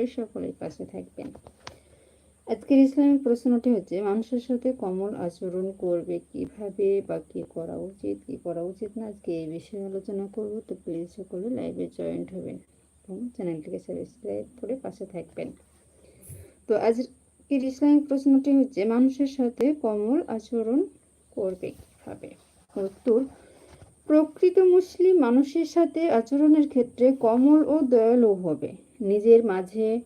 করে সকলের পাশে থাকবেন। আজকের ইসলামিক প্রশ্নটি হচ্ছে, মানুষের সাথে কমল আচরণ করবে কীভাবে বা কি করা উচিত, কি করা উচিত না? আজকে এই বিষয়ে আলোচনা করব, তো প্লিজ সকলে লাইভে জয়েন্ট হবেন এবং চ্যানেলটিকে সাবস্ক্রাইব করে পাশে থাকবেন। তো আজকের ইসলামিক প্রশ্নটি হচ্ছে, মানুষের সাথে কমল আচরণ করবে কীভাবে? উত্তর, প্রকৃত মুসলিম মানুষের সাথে আচরণের ক্ষেত্রে কমল ও দয়ালু হবে। নিজের মাঝে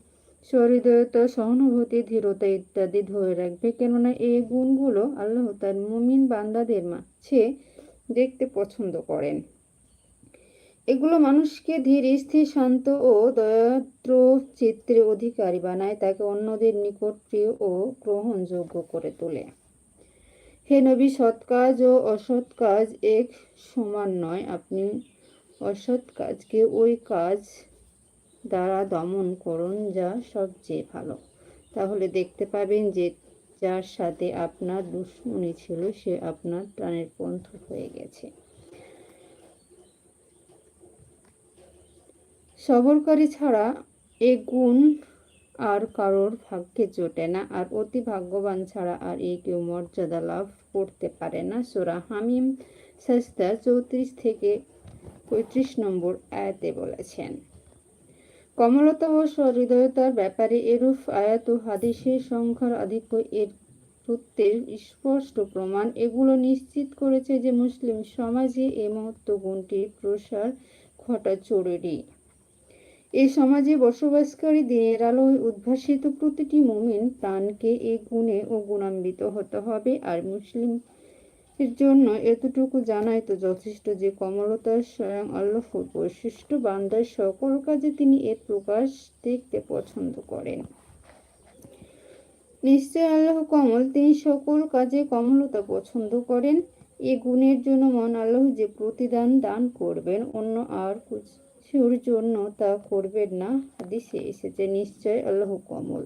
সহৃদয়তা, সহানুভূতি, ধীরতা ইত্যাদি ধরে রাখবে। কেননা এই গুণগুলো আল্লাহ তার মুমিন বান্দাদের মাঝে দেখতে পছন্দ করেন। এগুলো মানুষকে ধীর, স্থির, শান্ত ও দয়াদ্র চিত্রে অধিকারী বানায়। তাকে অন্যদের নিকট প্রিয় ও গ্রহণযোগ্য করে তোলে। হে নবী, সৎ কাজ ও অসৎ কাজ এক সমান নয়। আপনি অসৎ কাজকে ওই কাজ দ্বারা দমন করুন যা সবচেয়ে ভালো। তাহলে দেখতে পাবেন যে যার সাথে আপনার দুশ্মনী ছিল, সে আপনার প্রাণের পন্থ হয়ে গেছে। সবরকারী ছাড়া এ গুণ আর কারোর ভাগ্যে জোটে না, আর অতি ভাগ্যবান ছাড়া আর এ কেউ মর্যাদা লাভ করতে পারে না। সোরা হামিম সাস্তা চৌত্রিশ থেকে পঁয়ত্রিশ নম্বর আয়াতে বলেছেন। কমলতা ও সহৃদয়তার ব্যাপারে এরূপ আয়াত হাদিসের সংখ্যার আধিক্য এর সত্যের স্পষ্ট প্রমাণ। এগুলো নিশ্চিত করেছে যে মুসলিম সমাজে এ মহত্ব গুণটির প্রসার ঘটা জরুরি। এই সমাজে বসবাসকারী দিনের আলোয় উদ্ভাসিত প্রতিটি মুমিন প্রাণকে এই গুণে ও গুণান্বিত হতে হবে, আর মুসলিম এর জন্য এতটুকু জানাই তো যথেষ্ট যে কমলতার স্বয়ং আল্লাহর বৈশিষ্ট্য বান্দার সকল কাজে তিনি এর প্রকাশ দেখতে পছন্দ করেন। নিশ্চয় আল্লাহ কমল, তিনি সকল কাজে কমলতা পছন্দ করেন। এ গুণের জন্য মন আল্লাহ যে প্রতিদান দান করবেন, অন্য আর কিছুর জন্য তা করবেন না। হাদিসে এসেছে, নিশ্চয় আল্লাহ কমল।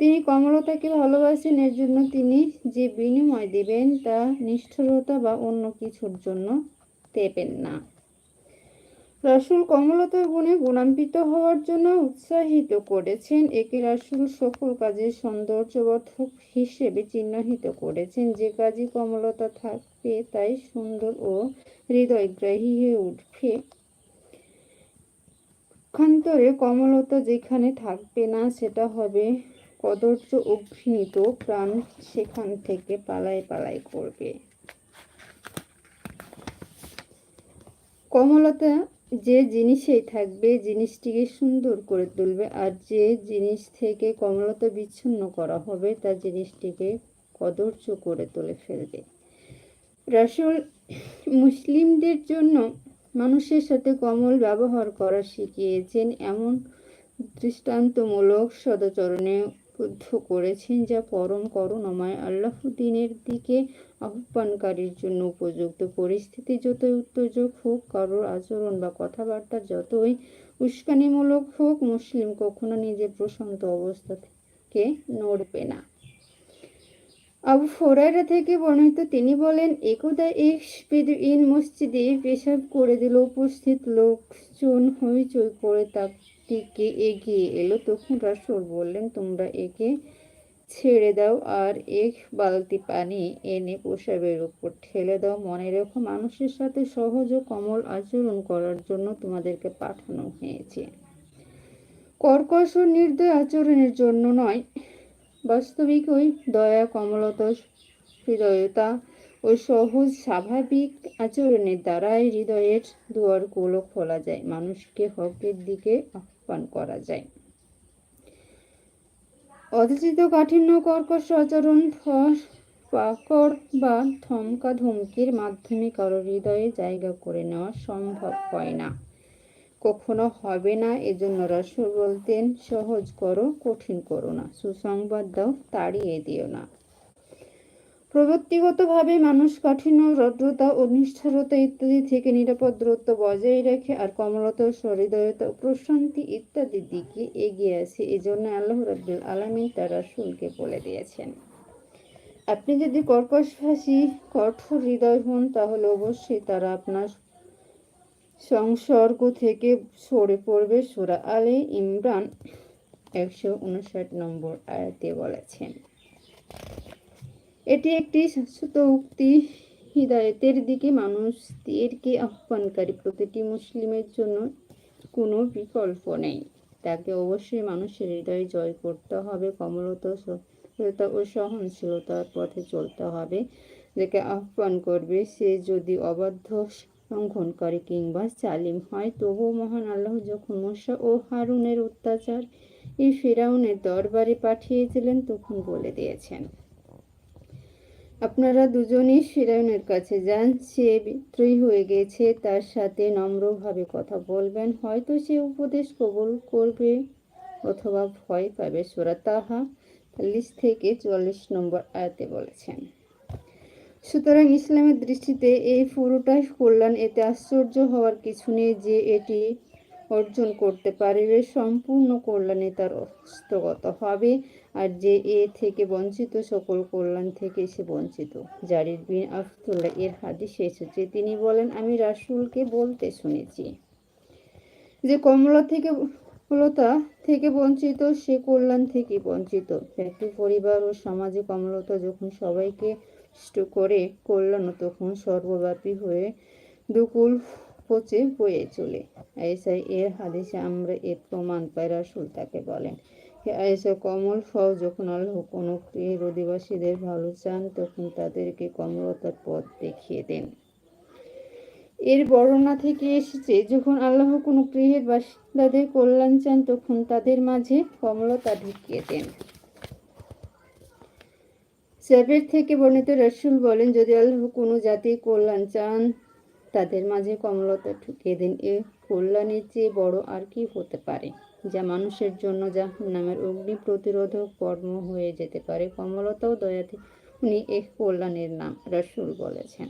তিনি কমলতাকে ভালোবাসেন এর জন্য তিনি যে বিনিময় দেবেন তা নিষ্ঠুরতা বা অন্য কিছুর জন্য দেবেন না। রাসুল কমলতার গুণে গুণান্বিত হওয়ার জন্য উৎসাহিত করেছেন। একে রাসুল সকল কাজের সৌন্দর্যবর্ধক হিসেবে চিহ্নিত করেছেন। যে কাজে কমলতা থাকবে, তাই সুন্দর ও হৃদয়গ্রাহী হয়ে উঠবে। পক্ষান্তরে কমলতা যেখানে থাকবে না, সেটা হবে কদর্য অঘৃণিত প্রাণ সেখান থেকে পালাই পালাই করবে কমলতা যে জিনিসেই থাকবে, জিনিসটিকে সুন্দর করে তুলবে আর যে জিনিস থেকে কমলতা বিচ্ছিন্ন করা হবে, তা জিনিসটিকে কদর্য করে তুলে ফেলবে। রাসুল মুসলিমদের জন্য মানুষের সাথে কমল ব্যবহার করা শিখিয়েছেন, এমন দৃষ্টান্তমূলক সদাচরণে উদ্বুদ্ধ করেছেন যা পরম করুণাময় আল্লাহদ্দিনের দিকে আহ্বানকারীর জন্য উপযুক্ত। পরিস্থিতি যতই উত্তেজক হোক, কারোর আচরণ বা কথাবার্তা যতই উস্কানিমূলক হোক, মুসলিম কখনো নিজের প্রশান্ত অবস্থা থেকে নড়বে না। আবু ফোরাইরা থেকে বর্ণিত তিনি বলেন, একদা এক ইন মসজিদে পেশাব করে দিল উপস্থিত লোকজন হইচই করে তার দিকে এগিয়ে এলো, তখন রাসুল বললেন, তোমরা একে ছেড়ে দাও আর এক বালতি পানি এনে পোশাবের উপর ঠেলে দাও। মনে রেখো, মানুষের সাথে সহজ ও কমল আচরণ করার জন্য তোমাদেরকে পাঠানো হয়েছে। কর্কশ ও নির্দয় আচরণের জন্য নয়, বাস্তবিক ওই দয়া, কমলতা, হৃদয়তা ও সহজ, স্বাভাবিক আচরণের দ্বারাই হৃদয়ের দুয়ারগুলো খোলা যায়। মানুষকে হকের দিকে আহ্বান করা যায়। অযাচিত কাঠিন্য, কর্কশ আচরণ পাকড় বা থমকা ধমকির মাধ্যমে কারও হৃদয়ে জায়গা করে নেওয়া সম্ভব হয় না। কখনো হবে না, এজন্য রসুল বলতেন, সহজ করো, কঠিন করো না। সুসংবাদ দাও, তাড়িয়ে দিও না। প্রবৃত্তিগতভাবে মানুষ কাঠিন্য রদ্রতা ও নিষ্ঠারতা ইত্যাদি থেকে নিরাপদ দূরত্ব বজায় রাখে আর কমলতা সহৃদয়তা প্রশান্তি ইত্যাদির দিকে এগিয়ে আছে। এই জন্য আল্লাহ রব্দুল আলমিন তার রাসুলকে বলে দিয়েছেন। আপনি যদি কর্কশভাষী কঠোর হৃদয় হন, তাহলে অবশ্যই তারা আপনার সংসর্গ থেকে সরে পড়বে, সুরা আলে ইমরান একশো উনষাট নম্বর আয়াতে বলেছেন। এটি একটি শাশ্বত উক্তি হৃদায়তের দিকে মানুষদেরকে আহ্বানকারী। প্রতিটি মুসলিমের জন্য কোনো বিকল্প নেই। তাকে অবশ্যই মানুষের হৃদয় জয় করতে হবে, কমলতা সহনশীলতা ও সহনশীলতার পথে চলতে হবে। যাকে আহ্বান করবে, সে যদি অবাধ্য লঙ্ঘনকারী কিংবা চালিম হয়, তবুও মহান আল্লাহ যখন মূসা ও হারুনের অত্যাচার এই ফেরাউনের দরবারে পাঠিয়েছিলেন, তখন বলে দিয়েছেন আপনারা দুজনেই ফিরাউনের কাছে যান। সে বিদ্রোহী হয়ে গেছে, তার সাথে নম্রভাবে কথা বলবেন। হয়তো সে উপদেশ কবুল করবে অথবা ভয় পাবে। সুরা তাহা চল্লিশ থেকে চুয়াল্লিশ নম্বর আয়াতে বলেছেন। সুতরাং ইসলামের দৃষ্টিতে এই পুরোটাই কল্যাণ। এতে আশ্চর্য হওয়ার কিছু নেই যে এটি অর্জন করতে পারবে, সম্পূর্ণ কল্যাণে তার হস্তগত হবে। আর যে এ থেকে বঞ্চিত, সকল কল্যাণ থেকে সে বঞ্চিত। জারির বিন আফতুল্লাহ এর হাদিসে এসেছে। তিনি বলেন, আমি রাসূলকে বলতে শুনেছি যে, কমলা থেকে, কমলতা থেকে বঞ্চিত, সে কল্যাণ থেকে বঞ্চিত। ব্যক্তি, পরিবার ও সমাজে কমলতা যখন সবাইকে করে কল্যাণ তখন সর্বব্যাপী হয়ে দুকুল পচে বয়ে চলে। আয়েসাই এর হাদিসে আমরা এর প্রমাণ পাই রাসুল তাকে বলেন আয়েসা কমল, ফল যখন আল্লাহ কোনো প্রিয়ের অধিবাসীদের ভালো চান, তখন তাদেরকে কমলতার পথ দেখিয়ে দেন। এর বর্ণনা থেকে এসেছে, যখন আল্লাহ কোনো গৃহের বাসিন্দাদের কল্যাণ চান, তখন তাদের মাঝে কমলতা ঢুকিয়ে দেন। স্যাবের থেকে বর্ণিত রসুল বলেন, যদি আল্লাহ কোনো জাতির কল্যাণ চান তাদের মাঝে কমলতা ঠুকিয়ে দেন। এ কল্যাণের চেয়ে বড় আর কি হতে পারে? যা মানুষের জন্য যা নামের অগ্নি প্রতিরোধক কর্ম হয়ে যেতে পারে। কমলতাও দয়াতে উনি এ কল্যাণের নাম রসুল বলেছেন।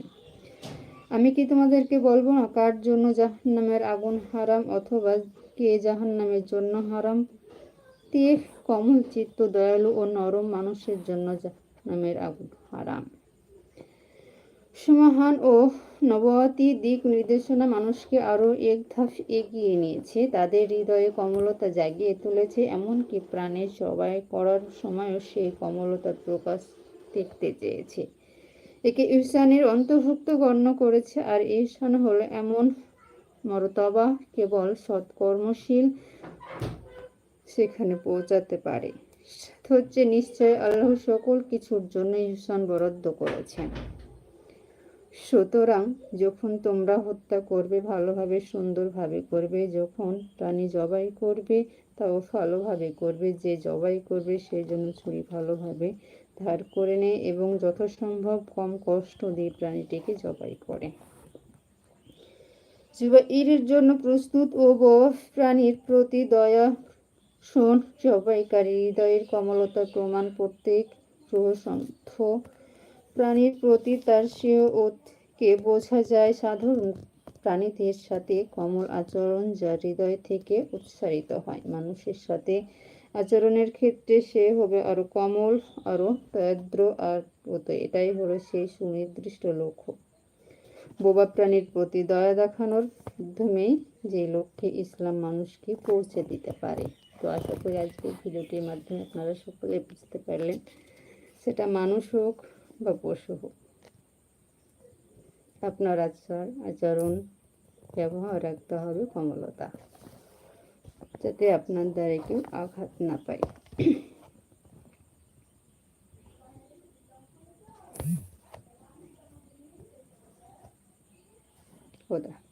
আমি কি তোমাদেরকে বলব না, কার জন্য জাহান্নামের আগুন হারাম অথবা কে জাহান্নামের জন্য হারাম? দিয়ে কমল চিত্ত দয়ালু ও নরম মানুষের জন্য জাহান্নামের আগুন হারাম। সমাহান ও নবতী দিক নির্দেশনা মানুষকে আরও এক ধাপ এগিয়ে নিয়েছে। তাদের হৃদয়ে কমলতা জাগিয়ে তুলেছে। এমনকি প্রাণের সবাই করার সময়ও সেই কমলতার প্রকাশ দেখতে চেয়েছে। একে ইহসানের অন্তর্ভুক্ত গণ্য করেছে। আর ইহসান হলো এমন মরতবা, কেবল সৎকর্মশীল সেখানে পৌঁছাতে পারে। হচ্ছে নিশ্চয় আল্লাহ সকল কিছুর জন্য ইহসান বরাদ্দ করেছেন। সুতরাং যখন তোমরা হত্যা করবে, ভালোভাবে, সুন্দরভাবে করবে, যখন প্রাণী জবাই করবে, তাও ভালোভাবে করবে, যে জবাই করবে সেই জন্য ছুরি ভালোভাবে ধার করে নেয় এবং যথাসম্ভব কম কষ্ট দিয়ে প্রাণীটিকে জবাই করে। জুবাইরের জন্য প্রস্তুত ও প্রাণীর প্রতি দয়া, শোন, জবাইকারী হৃদয়ের কমলতা প্রমাণ প্রত্যেক প্রসন্থ প্রাণীর প্রতি তার কে বোঝা যায় সাধারণ প্রাণীদের সাথে কমল আচরণ যা হৃদয় থেকে উৎসারিত হয়। মানুষের সাথে আচরণের ক্ষেত্রে সে হবে আরও কমল, আরও দরিদ্র আর এটাই হলো সেই সুনির্দিষ্ট লক্ষ্য। বোবা প্রাণীর প্রতি দয়া দেখানোর মাধ্যমেই যে লক্ষ্যে ইসলাম মানুষকে পৌঁছে দিতে পারে। তো আশা করি আজকের ভিডিওটির মাধ্যমে আপনারা সকলে বুঝতে পারলেন। সেটা মানুষ হোক বা পশু হোক। আপনার আচার আচরণ ব্যবহার রাখতে হবে কমলতা, যাতে আপনার দ্বারা কেউ আঘাত না পায়। খোদা